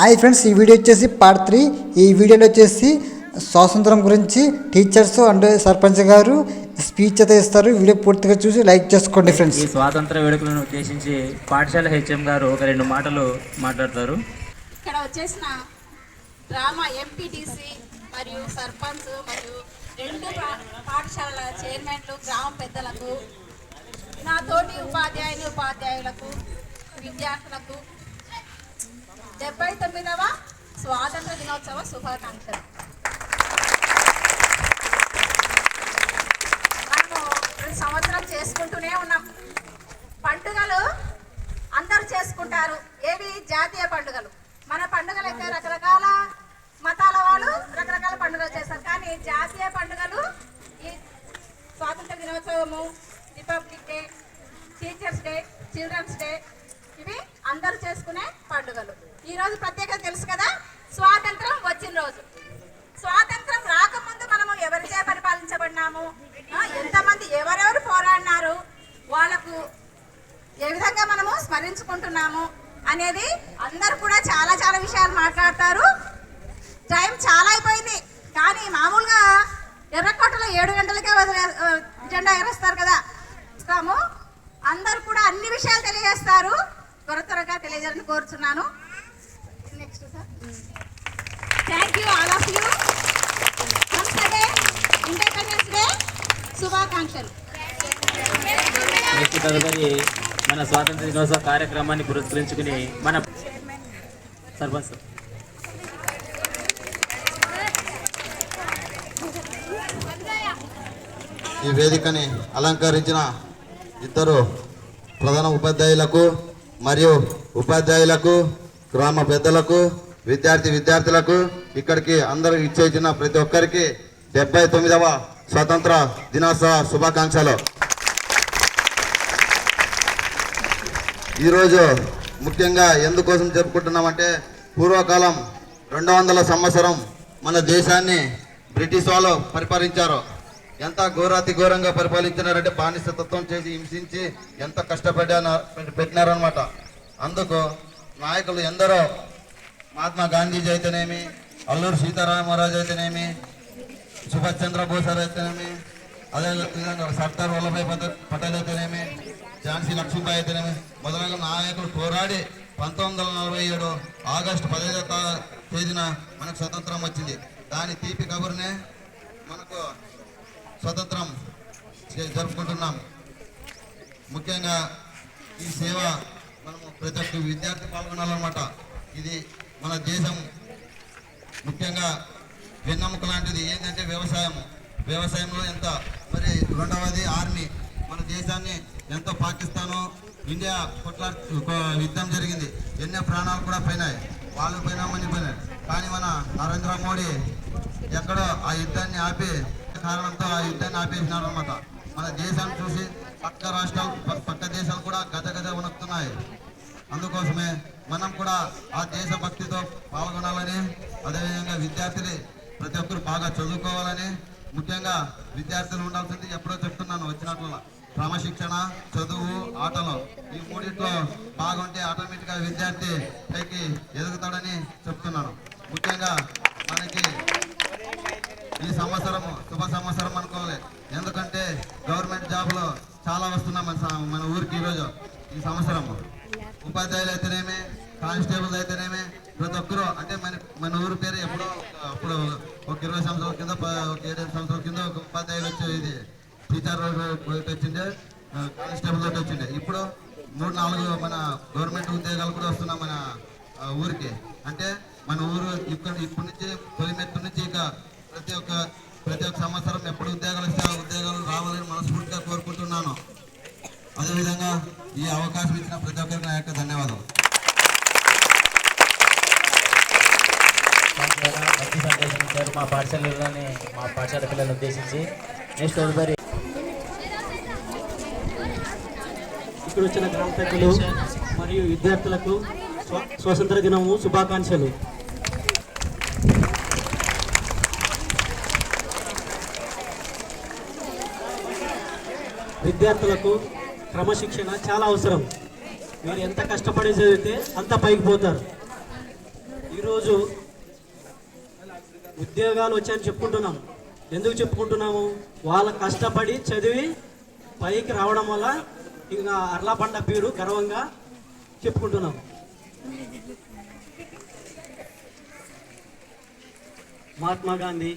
Hi friends ఈ video వచ్చేసి part three ఈ వీడియోలో వచ్చేసి స్వాతంత్రం గురించి టీచర్స్ అండ్ సర్పంచ్ గారు స్పీచ్ అయితే ఇస్తారు. వీడియో పూర్తిగా చూసి లైక్ చేసుకోండి ఫ్రెండ్స్. ఈ స్వాతంత్ర వేడుకలను ఉద్దేశించి పాఠశాల హెచ్ఎం గారు ఒక రెండు మాటలు మాట్లాడతారు. ఇక్కడ వచ్చేసిన డ్రామా ఎంపీటీసీ మరియు సర్పంచ్ మరియు రెండు పాఠశాలల చైర్మన్లు గ్రామ పెద్దలకు నా తోటి ఉపాధ్యాయుని ఉపాధ్యాయులకు విద్యార్థులకు డెబ్బై తొమ్మిదవ స్వాతంత్ర దినోత్సవ శుభాకాంక్షలు. మనము ప్రతి సంవత్సరం చేసుకుంటూనే ఉన్నాం. పండుగలు అందరూ చేసుకుంటారు. ఏవి? జాతీయ పండుగలు. మన పండుగలు అయితే రకరకాల మతాల వాళ్ళు రకరకాల పండుగలు చేస్తారు. కానీ జాతీయ పండుగలు ఈ స్వాతంత్ర దినోత్సవము republic day teachers day children's day ఇవి అందరూ చేసుకునే పండుగలు. ఈరోజు ప్రత్యేకత తెలుసు కదా? స్వాతంత్రం వచ్చిన రోజు. స్వాతంత్రం రాకముందు మనము ఎవరిచే పరిపాలించబడినాము? ఎంతమంది ఎవరెవరు పోరాడినారు? వాళ్ళకు ఏ విధంగా మనము స్మరించుకుంటున్నాము అనేది అందరు కూడా చాలా చాలా విషయాలు మాట్లాడతారు. టైం చాలా అయిపోయింది. కానీ మామూలుగా ఎర్రకోటలో ఏడు గంటలకే వదిలే జెండా ఎగరేస్తారు కదా? ఇస్తాము. అందరు కూడా అన్ని విషయాలు తెలియజేస్తారు. త్వర త్వరగా తెలియజేయాలని కోరుచున్నాను. Next sir thank you all of you once again independence day శుభాకాంక్షలు నెక్స్ట్ తదుపరి మన స్వాతంత్ర దినోత్సవ కార్యక్రమాన్ని పురస్కరించుకుని మన సర్పంచ్ ఈ వేదికని అలంకరించిన ఇద్దరు ప్రధాన ఉపాధ్యాయులకు మరియు ఉపాధ్యాయులకు గ్రామ పెద్దలకు విద్యార్థి విద్యార్థులకు ఇక్కడికి అందరూ ఇచ్చేసిన ప్రతి ఒక్కరికి డెబ్బై తొమ్మిదవ స్వతంత్ర దినోత్సవ శుభాకాంక్షలు. ఈరోజు ముఖ్యంగా ఎందుకోసం చెప్పుకుంటున్నామంటే పూర్వకాలం రెండు వందల సంవత్సరం మన దేశాన్ని బ్రిటిష్ వాళ్ళు పరిపాలించారు. ఎంత ఘోరాతి ఘోరంగా పరిపాలించినారంటే బానిసతత్వం చేసి హింసించి ఎంత కష్టపడ్డా పెట్టినారనమాట అందుకు నాయకులు ఎందరో? మహాత్మా గాంధీజీ అయితేనేమి అల్లూరు సీతారామరాజు అయితేనేమి సుభాష్ చంద్రబోస్ అయితేనేమి అదే విధంగా సర్దార్ వల్లభాయ్ పటేల్ అయితేనేమి ఝాన్సీ లక్ష్మీబాయి అయితేనేమి మొదలైన నాయకులు పోరాడి పంతొమ్మిది వందల నలభై ఏడు ఆగస్టు పదిహేదో తేదీన మనకు స్వతంత్రం వచ్చింది. దాని తీపి కబుర్నే మనకు స్వతంత్రం చే- జరుపుకుంటున్నాం. ముఖ్యంగా ఈ సేవ మనము ప్రతి ఒక్క విద్యార్థి పాల్గొనాలన్నమాట. ఇది మన దేశం. ముఖ్యంగా వెన్నెముక లాంటిది ఏంటంటే వ్యవసాయం. వ్యవసాయంలో ఎంత? మరి రెండవది ఆర్మీ. మన దేశాన్ని ఎంతో పాకిస్తాను ఇండియా కొట్లా యుద్ధం జరిగింది. ఎన్నో ప్రాణాలు కూడా పోయినాయి. వాళ్ళు పోయినా మంది పోయినాయి. కానీ మన నరేంద్ర మోడీ ఎక్కడో ఆ యుద్ధాన్ని ఆపి కారణంతో ఆ యుద్ధాన్ని ఆపేసినారు అనమాట మన దేశాన్ని చూసి పక్క రాష్ట్రాలు పక్క దేశాలు కూడా గజ గజ ఉనక్తున్నాయి అందుకోసమే మనం కూడా ఆ దేశభక్తితో పాల్గొనాలని అదేవిధంగా విద్యార్థులు ప్రతి ఒక్కరు బాగా చదువుకోవాలని ముఖ్యంగా విద్యార్థులు ఉండాల్సింది ఎప్పుడో చెప్తున్నాను వచ్చినట్ల క్రమశిక్షణ చదువు ఆటలు ఈ మూడిట్లో బాగుంటే ఆటోమేటిక్గా విద్యార్థి పైకి ఎదుగుతాడని చెప్తున్నాను. ముఖ్యంగా మనకి ఈ సంవత్సరం శుభ సంవత్సరం అనుకోవాలి. ఎందుకంటే గవర్నమెంట్ జాబ్లో చాలా వస్తున్నాయి మన మన ఊరికి ఈరోజు ఈ సంవత్సరం. ఉపాధ్యాయులు అయితేనేమి కానిస్టేబుల్ అయితేనేమి ప్రతి ఒక్కరు అంటే మన మన ఊరి పేరు ఎప్పుడో అప్పుడు ఒక ఇరవై సంవత్సరాల కింద ఒక ఏడేడు సంవత్సరాల కింద ఒక ఉపాధ్యాయులు వచ్చే ఇది టీచర్ వచ్చిండే కానిస్టేబుల్ తోటి వచ్చిండే. ఇప్పుడు మూడు నాలుగు మన గవర్నమెంట్ ఉద్యోగాలు కూడా వస్తున్నాయి మన ఊరికి. అంటే మన ఊరు ఇక్కడ ఇప్పటి నుంచి తొలిమెట్టు నుంచి ఇక ప్రతి ఒక్క ప్రతి ఒక్క సంవత్సరం ఎప్పుడు ఉద్యోగాలు ఇస్తే ఆ ఉద్యోగాలు రావాలని మనస్ఫూర్తిగా కోరుకుంటున్నాను. అదేవిధంగా ఈ అవకాశం ఇచ్చిన ప్రతి ఒక్కరికి నా యొక్క ధన్యవాదాలు భక్తి సందేశం ఇచ్చారు మా పాఠశాలలోని మా పాఠశాల పిల్లలను ఉద్దేశించి నెక్స్ట్ తదుపరి ఇక్కడ వచ్చిన గ్రామ పెద్దలు మరియు విద్యార్థులకు స్వ- స్వాతంత్ర దినము శుభాకాంక్షలు. విద్యార్థులకు క్రమశిక్షణ చాలా అవసరం. మీరు ఎంత కష్టపడి చదివితే అంత పైకి పోతారు. ఈరోజు ఉద్యోగాలు వచ్చాయని చెప్పుకుంటున్నాం. ఎందుకు చెప్పుకుంటున్నాము? వాళ్ళ కష్టపడి చదివి పైకి రావడం వల్ల ఇంకా అర్లాబండ పేరు గర్వంగా చెప్పుకుంటున్నాం. మహాత్మా గాంధీ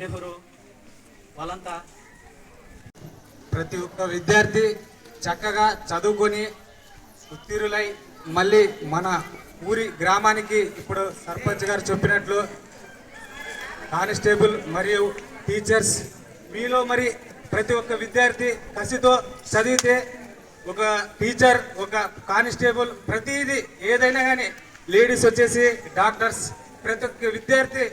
నెహ్రూ వాళ్ళంతా ప్రతి ఒక్క విద్యార్థి చక్కగా చదువుకొని ఉత్తీరులై మళ్ళీ మన ఊరి గ్రామానికి ఇప్పుడు సర్పంచ్ గారు చెప్పినట్లు కానిస్టేబుల్ మరియు టీచర్స్ మీలో మరి ప్రతి ఒక్క విద్యార్థి కసితో చదివితే ఒక టీచర్ ఒక కానిస్టేబుల్ ప్రతిదీ ఏదైనా కానీ లేడీస్ వచ్చేసి డాక్టర్స్ ప్రతి ఒక్క విద్యార్థి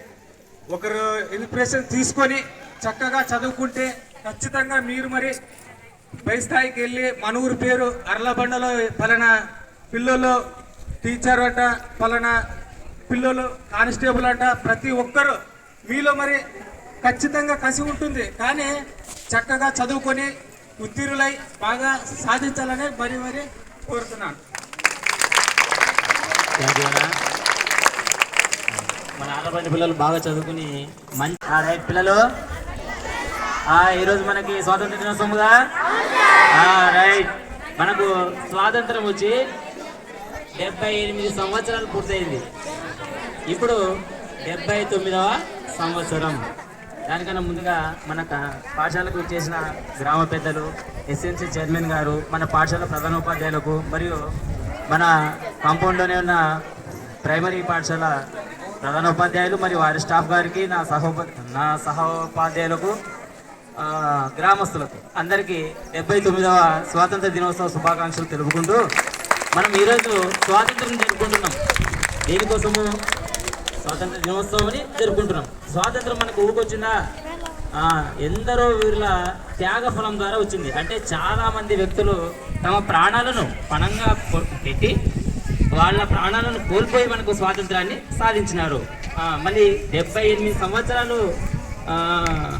ఒకరు ఇన్స్పిరేషన్ తీసుకొని చక్కగా చదువుకుంటే ఖచ్చితంగా మీరు మరి పై స్థాయికి వెళ్ళి మన ఊరి పేరు అర్లబండలో పలానా పిల్లలు టీచర్ అంట పలానా పిల్లలు కానిస్టేబుల్ అంట ప్రతి ఒక్కరు మీలో మరి ఖచ్చితంగా కసి ఉంటుంది కానీ చక్కగా చదువుకొని ఉత్తీర్ణులై బాగా సాధించాలని మరి మరి కోరుతున్నాను. మన ఆడపడి పిల్లలు బాగా చదువుకుని మంచి పిల్లలు ఈరోజు మనకి స్వాతంత్ర దినోత్సవం కదా? రైట్ మనకు స్వాతంత్రం వచ్చి డెబ్బై ఎనిమిది సంవత్సరాలు పూర్తయింది. ఇప్పుడు డెబ్బై తొమ్మిదవ సంవత్సరం. దానికన్నా ముందుగా మన పాఠశాలకు చేసిన గ్రామ పెద్దలు ఎస్ఎన్సీ చైర్మన్ గారు మన పాఠశాల ప్రధానోపాధ్యాయులకు మరియు మన కాంపౌండ్లోనే ఉన్న ప్రైమరీ పాఠశాల ప్రధానోపాధ్యాయులు మరియు వారి స్టాఫ్ గారికి నా సహోప నా సహోపాధ్యాయులకు గ్రామస్తులకు అందరికీ డెబ్బై తొమ్మిదవ స్వాతంత్ర దినోత్సవ శుభాకాంక్షలు తెలుపుకుంటూ మనం ఈరోజు స్వాతంత్రం జరుపుకుంటున్నాం. దేనికోసము? స్వాతంత్ర దినోత్సవం అని జరుపుకుంటున్నాం. స్వాతంత్రం మనకు ఊరికొచ్చిందా ఎందరో వీరుల త్యాగ ఫలం ద్వారా వచ్చింది. అంటే చాలామంది వ్యక్తులు తమ ప్రాణాలను పణంగా పెట్టి వాళ్ళ ప్రాణాలను కోల్పోయి మనకు స్వాతంత్రాన్ని సాధించినారు. మళ్ళీ డెబ్బై ఎనిమిది సంవత్సరాలు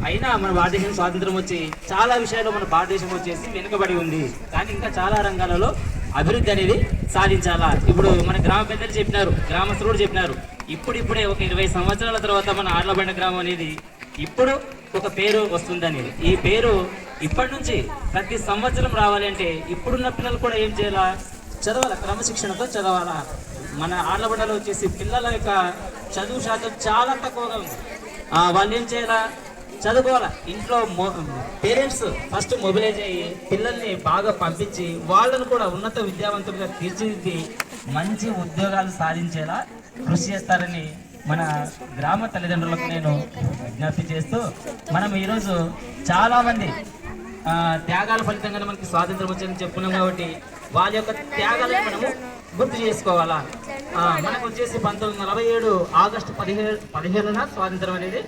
అయినా మన భారతదేశం స్వాతంత్రం వచ్చి చాలా విషయాల్లో మన భారతదేశం వచ్చేసి వెనుకబడి ఉంది. కానీ ఇంకా చాలా రంగాలలో అభివృద్ధి అనేది సాధించాలా? ఇప్పుడు మన గ్రామ పెద్దలు చెప్పినారు గ్రామస్తులు కూడా చెప్పినారు. ఇప్పుడిప్పుడే ఒక ఇరవై సంవత్సరాల తర్వాత మన ఆర్లబండ గ్రామం అనేది ఇప్పుడు ఒక పేరు వస్తుందని ఈ పేరు ఇప్పటి నుంచి ప్రతి సంవత్సరం రావాలి అంటే ఇప్పుడున్న పిల్లలు కూడా ఏం చేయాలా? చదవాలా? క్రమశిక్షణతో చదవాలా? మన ఆర్లబండలో వచ్చేసి పిల్లల యొక్క చదువు శాతం చాలా తక్కువగా ఉంది. వాళ్ళు ఏం చేయాలా? చదువుకోవాలా? ఇంట్లో పేరెంట్స్ ఫస్ట్ మొబిలైజ్ అయ్యి పిల్లల్ని బాగా పంపించి వాళ్ళను కూడా ఉన్నత విద్యావంతులుగా తీర్చిదిద్ది మంచి ఉద్యోగాలు సాధించేలా కృషి చేస్తారని మన గ్రామ తల్లిదండ్రులకు నేను విజ్ఞప్తి చేస్తూ మనం ఈరోజు చాలామంది త్యాగాల ఫలితంగానే మనకి స్వాతంత్రం వచ్చిందని చెప్పుకున్నాం కాబట్టి వాళ్ళ యొక్క త్యాగాలను మనము గుర్తు చేసుకోవాలా? ఆ, మనకు వచ్చేసి పంతొమ్మిది నలభై ఏడు ఆగస్టు పదిహేడు పదిహేనున స్వాతంత్రం అనేది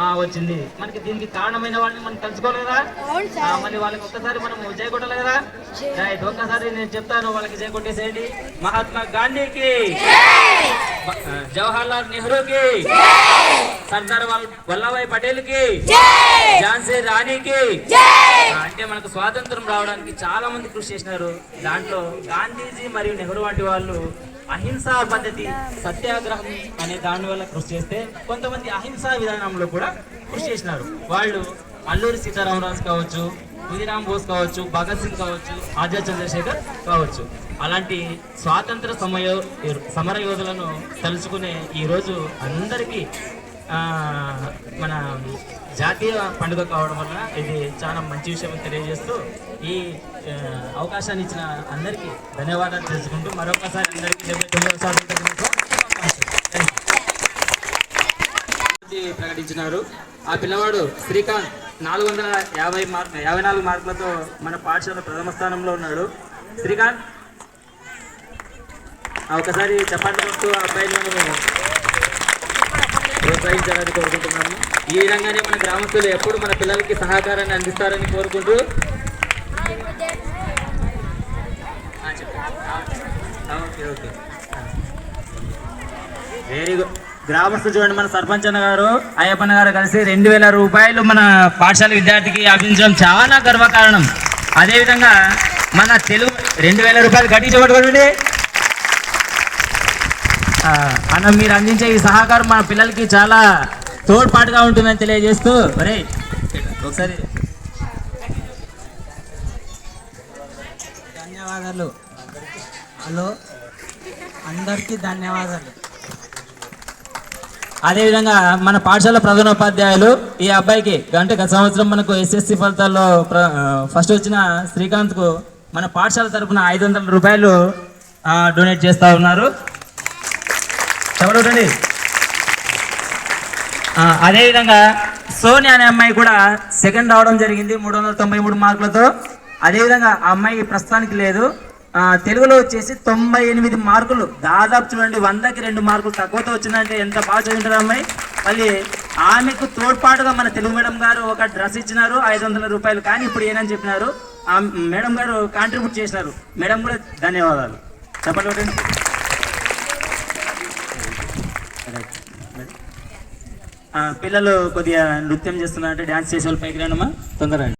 వచ్చింది. మనకి దీనికి కారణమైన వాళ్ళని మనం తలుచుకోవాలి కదా మళ్ళీ వాళ్ళకి ఒక్కసారి మనం జై కొట్టాలి కదా? రైట్ ఒక్కసారి నేను చెప్తాను వాళ్ళకి జై కొట్టేసేయండి. మహాత్మా గాంధీకి బ- ఆ, జవహర్ లాల్ నెహ్రూకి సర్దార్ వల్- వల్లభాయ్ పటేల్కి ఝాన్సీ రాణికి. అంటే మనకు స్వాతంత్రం రావడానికి చాలా మంది కృషి చేసినారు. దాంట్లో గాంధీజీ మరియు నెహ్రూ వంటి వాళ్ళు అహింసా పద్ధతి సత్యాగ్రహం అనే దాని వల్ల కృషి చేస్తే కొంతమంది అహింసా విధానంలో కూడా కృషి చేసినారు. వాళ్ళు అల్లూరి సీతారామరాజు కావచ్చు ఖుదీరామ్ బోస్ కావచ్చు భగత్ సింగ్ కావచ్చు ఆజాద్ చంద్రశేఖర్ కావచ్చు. అలాంటి స్వాతంత్ర సమయ సమర యోధులను తలుచుకునే ఈరోజు అందరికీ మన జాతీయ పండుగ కావడం వల్ల ఇది చాలా మంచి విషయం తెలియజేస్తూ ఈ అవకాశాన్ని ఇచ్చిన అందరికీ ధన్యవాదాలు తెలుసుకుంటూ మరొకసారి అందరికీ డెబ్బై తొమ్మిదవ స్వాతంత్ర ప్రకటించినారు. ఆ పిల్లవాడు శ్రీకాంత్ నాలుగు వందల యాభై మార్క్ యాభై నాలుగు మార్కులతో మన పాఠశాల ప్రథమ స్థానంలో ఉన్నాడు. శ్రీకాంత్ ఆ, ఒకసారి చప్పట్లు కొడుతూ ఆ అబ్బాయిని మనము ప్రోత్సహించాలని కోరుకుంటున్నాము. ఈ విధంగానే మన గ్రామస్తులు ఎప్పుడు మన పిల్లలకి సహకారాన్ని అందిస్తారని కోరుకుంటూ ఓకే వెరీ గుడ్. గ్రామస్తులు చూడండి మన సర్పంచ్ అన్న గారు అయ్యప్పన్న గారు కలిసి రెండు వేల రూపాయలు మన పాఠశాల విద్యార్థికి అందించడం చాలా గర్వకారణం. అదేవిధంగా మన తెలుగు రెండు వేల రూపాయలు గట్టి చెప్పండి అన్న మీరు అందించే ఈ సహకారం మన పిల్లలకి చాలా తోడ్పాటుగా ఉంటుందని తెలియజేస్తూ ఒరే ఒకసారి. ధన్యవాదాలు. హలో? అందరికీ ధన్యవాదాలు. అదేవిధంగా మన పాఠశాల ప్రధానోపాధ్యాయులు ఈ అబ్బాయికి అంటే గత సంవత్సరం మనకు ఎస్ఎస్సి ఫలితాల్లో ప్ర- ఫస్ట్ వచ్చిన శ్రీకాంత్కు మన పాఠశాల తరపున ఐదు వందల రూపాయలు డొనేట్ చేస్తూ ఉన్నారు. చెప్పండి అదేవిధంగా సోని అనే అమ్మాయి కూడా సెకండ్ రావడం జరిగింది మూడు వందల తొంభై మూడు మార్కులతో. అదేవిధంగా ఆ అమ్మాయి ప్రస్తుతానికి లేదు. తెలుగులో వచ్చేసి తొంభై ఎనిమిది మార్కులు. దాదాపు చూడండి వందకి రెండు మార్కులు తక్కువతో వచ్చిందంటే ఎంత బాగా చదివింటారు అమ్మాయి? మళ్ళీ ఆమెకు తోడ్పాటుగా మన తెలుగు మేడం గారు ఒక డ్రెస్ ఇచ్చినారు ఐదు వందల రూపాయలు. కానీ ఇప్పుడు ఏనని చెప్పినారు. ఆ మేడం గారు కాంట్రిబ్యూట్ చేసినారు. మేడం కూడా ధన్యవాదాలు. చెప్పండి పిల్లలు కొద్దిగా నృత్యం చేస్తున్నారంటే డ్యాన్స్ చేసే వాళ్ళు పైకి రండమ్మా తొందరగా